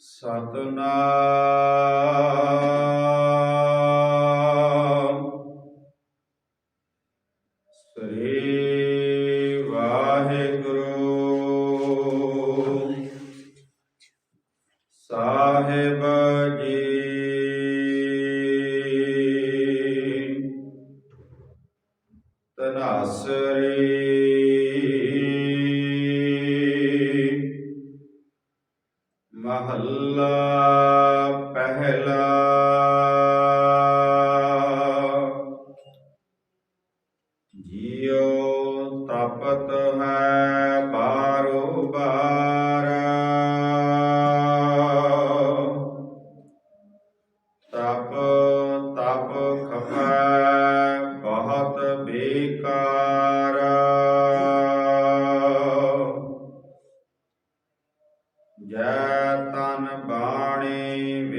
ਸਤਨਾਮ। ਸ੍ਰੀ ਵਾਹਿਗੁਰੂ ਮਹੱਲਾ ਪਹਿਲਾ। ਜਿਉ ਤਪਤ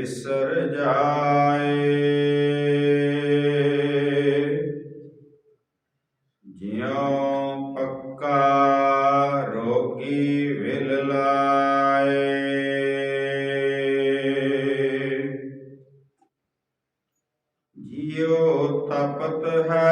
ਵਿਸਰ ਜਾਏ। ਜਿਉ ਪੱਕਾ ਰੋਗੀ ਵਿਲ ਲਾਏ। ਜਿਉ ਤਪਤ ਹੈ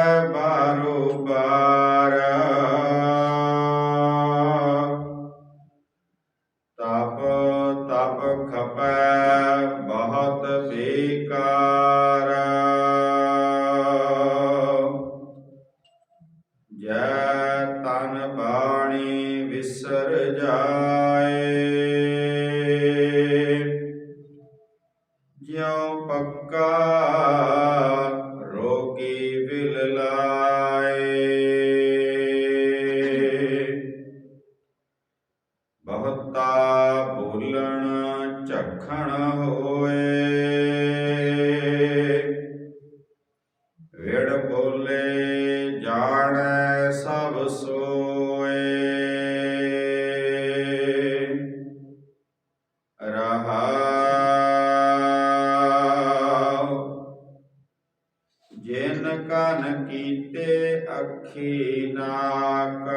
ਕਨ ਕੀਤੇ ਅੱਖੀ ਨਾਕ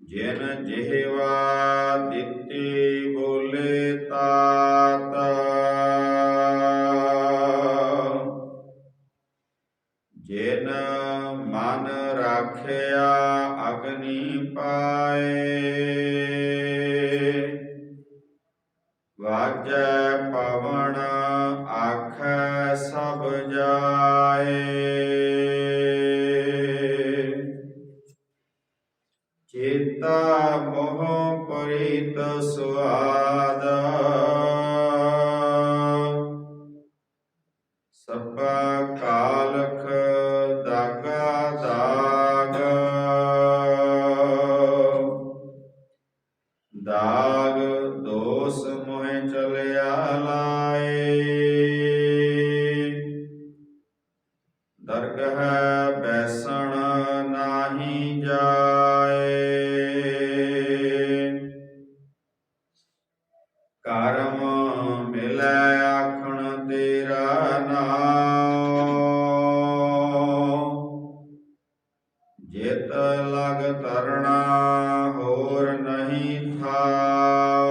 ਜਿਨ ਜਿਹਵਾ ਦਿੱਤੀ ਬੋਲੇ ਤਾਤ ਜਿਨ ਮਨ ਰਾਖਿਆ ਅਗਨੀ ਪਾਏ। ਵਾਜੈ ਪਵਨ ਆਖੈ ਸਭ ਜਾਏ। ਚੇਤਾ ਮੋਹ ਪਰਿਤ ਸੁਆਦ। ਸਭਾ ਕਾਲ ਆਖਣ ਤੇਰਾ ਨਾਮ ਜਿਤ ਲਗ ਤਰਣਾ ਹੋਰ ਨਹੀਂ ਥਾਉ।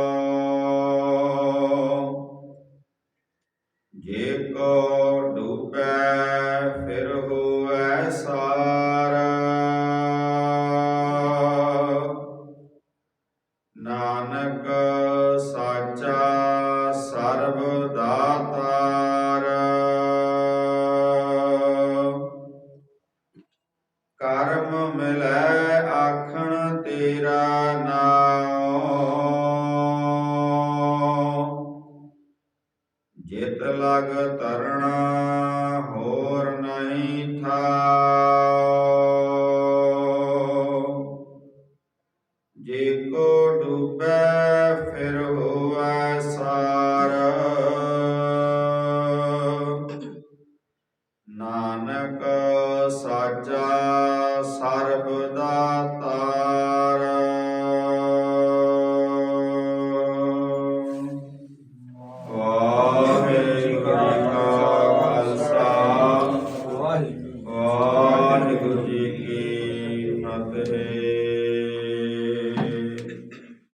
ਜੇ ਕੋ ਡੂਬੈ, ਫਿਰ ਹੋਵੈ ਸਾਰ। ਨਾਨਕ ਸਾਚਾ ਸਰਬ ਦਾਤਾਰ ਤੇਰਾ ਨਾਮ। ਲਗ ਤਰਣਾ ਹੋਰ ਨਹੀਂ ਥਾਉ। ਜੇ ਕੋ ਡੁਬੈ ਫਿਰ ਨਾਨਕ ਸਾਚਾ ਸਰਬ